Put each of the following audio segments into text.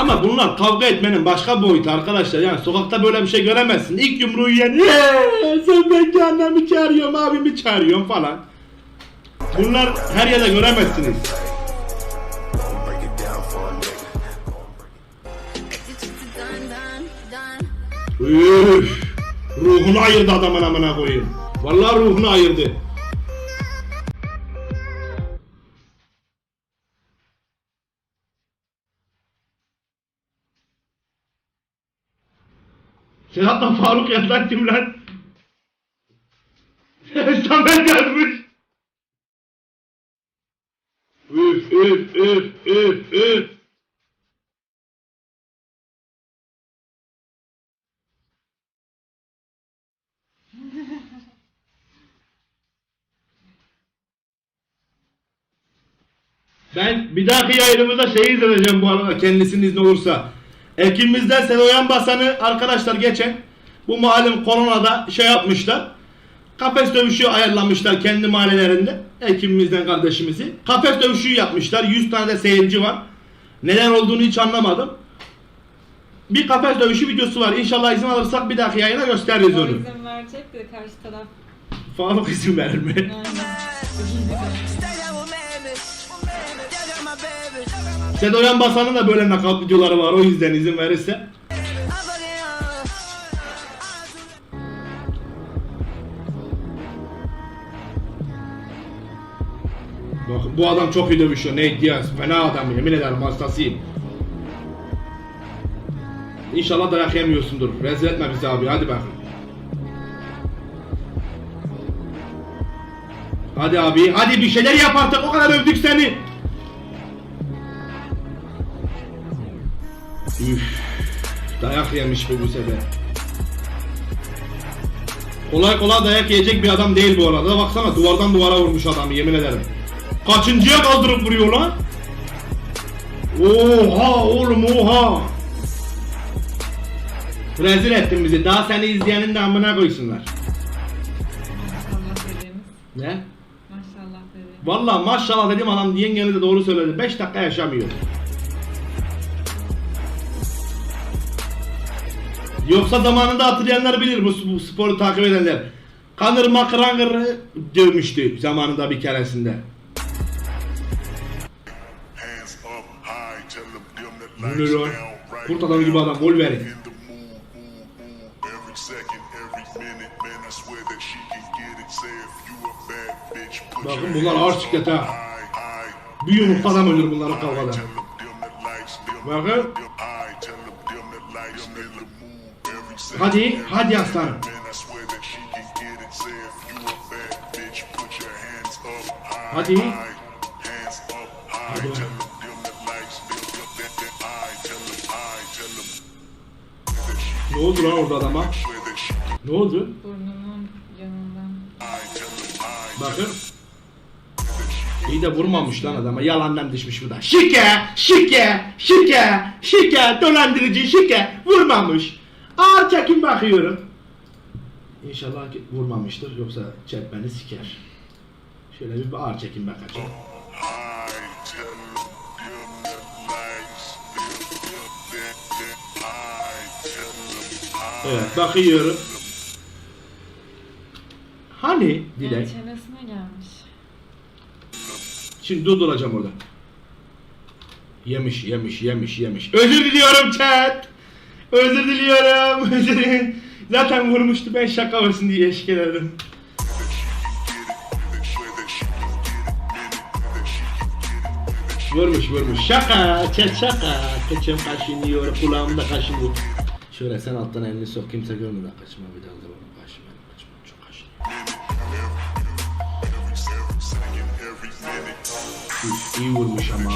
Ama bunlar kavga etmenin başka boyutu arkadaşlar. Yani sokakta böyle bir şey göremezsin. İlk yumruğu yiyen "Eee, sen ben annemi çağırıyorum abimi çağırıyorum falan. Bunlar her yerde göremezsiniz. Üf! Ruhunu ayırdı adamın amına koyayım. Vallahi ruhunu ayırdı. Sedat'la Faruk yazan kim lan? Samet yazmış. Üf üf üf üf üf. Ben bir dahaki yayınımızda şeyi izleyeceğim bu arada kendisinin izni olursa. Ekibimizden Sedoyan Basan'ı arkadaşlar geçen bu malum koronada şey yapmışlar. Kafes dövüşü ayarlamışlar kendi mahallelerinde. Ekibimizden kardeşimizi. Kafes dövüşü yapmışlar. 100 tane de seyirci var. Neden olduğunu hiç anlamadım. Bir kafes dövüşü videosu var. İnşallah izin alırsak bir dahaki yayına gösteririz O onu. izin verecek de karşı taraf. Faruk izin verir mi? Sedoyan Basan'ın da böyle nakavt videoları var. O yüzden izin verirse. Bak bu adam çok iyi dövüşüyor. Nate Diaz. Fena adam yemin ederim hastasıyım. İnşallah dayak yemiyorsundur. Rezil etme bizi abi. Hadi bakın. Hadi abi. Hadi bir şeyler yap artık. O kadar övdük seni. Üf. Dayak yemiş bu bu sefer. Kolay kolay dayak yiyecek bir adam değil bu arada. Baksana duvardan duvara vurmuş adamı yemin ederim. Kaçıncıya kaldırıp vuruyor lan? Oha oğlum oha. Rezil ettin bizi. Daha seni izleyenin de amına koysunlar. Maşallah dediğimiz. Ne? Maşallah dediğimiz. Valla maşallah dedim adam yengeni de doğru söyledi. 5 dakika yaşamıyor. Yoksa zamanında hatırlayanlar bilir bu, bu sporu takip edenler. Kanır Makrangır'ı dövmüştü zamanında bir keresinde. Ne lan? Kurt adam gibi adam Wolverine. In the mood, move, move. Every second, every minute, man, I swear that she can get it. Say if you a bad bitch, put Bakın bunlar ağır siklet ha. Bir yumruk adam ölür bunları High, kavgada. Bakın. Hadi. Hadi. high, tell them Ne oldu lan orada adama? Ne oldu? Burnunun yanından. Bakın. İyi de vurmamış lan adama. Yalandan düşmüş bu da. Şike, şike, şike, şike, dolandırıcı şike. Vurmamış. Ağır çekim bakıyorum. İnşallah ki vurmamıştır. Yoksa chat beni siker. Şöyle bir ağır çekim bakacağım. Evet bakıyorum. Hani Dilek? Çenesine gelmiş. Şimdi durduracağım orada. Yemiş, yemiş, yemiş, yemiş. Özür diliyorum chat. Özür diliyorum. Zaten vurmuştu ben şaka olsun diye eşlik. Vurmuş vurmuş. Şaka, chat şaka. Kaçım kaşınıyor, kulağım da kaşınıyor. Şöyle sen alttan elini sok kimse görmeden kaçma bir daha da bana kaçma. Çok kaşınıyor. İyi vurmuş ama.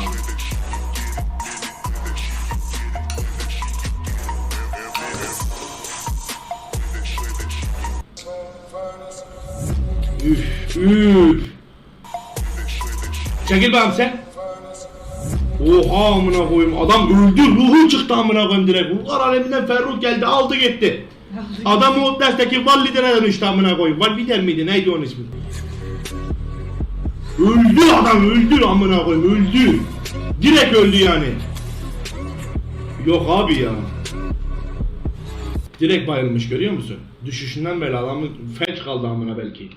Üf. Çekil bakalım sen. Oha amına koyayım adam öldü ruhu çıktı amına koyayım direkt. Ruhlar aleminden Ferruh geldi aldı gitti. Adam o dersteki Vallider'e dönüştü amına koyayım. Vallider miydi neydi onun ismi? Öldü adam öldü amına koyayım öldü. Direkt öldü yani. Yok abi ya. Direkt bayılmış görüyor musun? Düşüşünden beri adamın felç kaldı amına belki.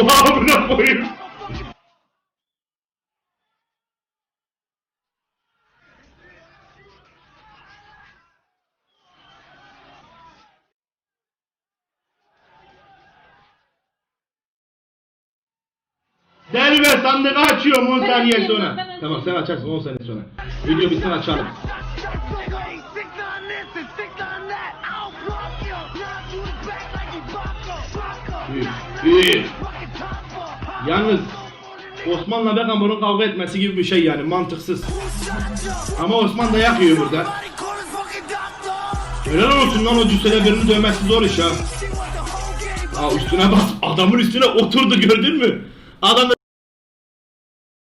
Amına koyayım. Delve sandığı açıyorum 10 Ben saniye sonra. Tamam sen açarsın 10 saniye sonra. Video bitsin açalım. Top Yalnız Osman'la Beckham kavga etmesi gibi bir şey yani mantıksız. Ama Osman da yakıyor burada. Helal olsun lan o cüssede birini dövmesi zor iş ha. Aa üstüne bas adamın üstüne oturdu gördün mü? Adam da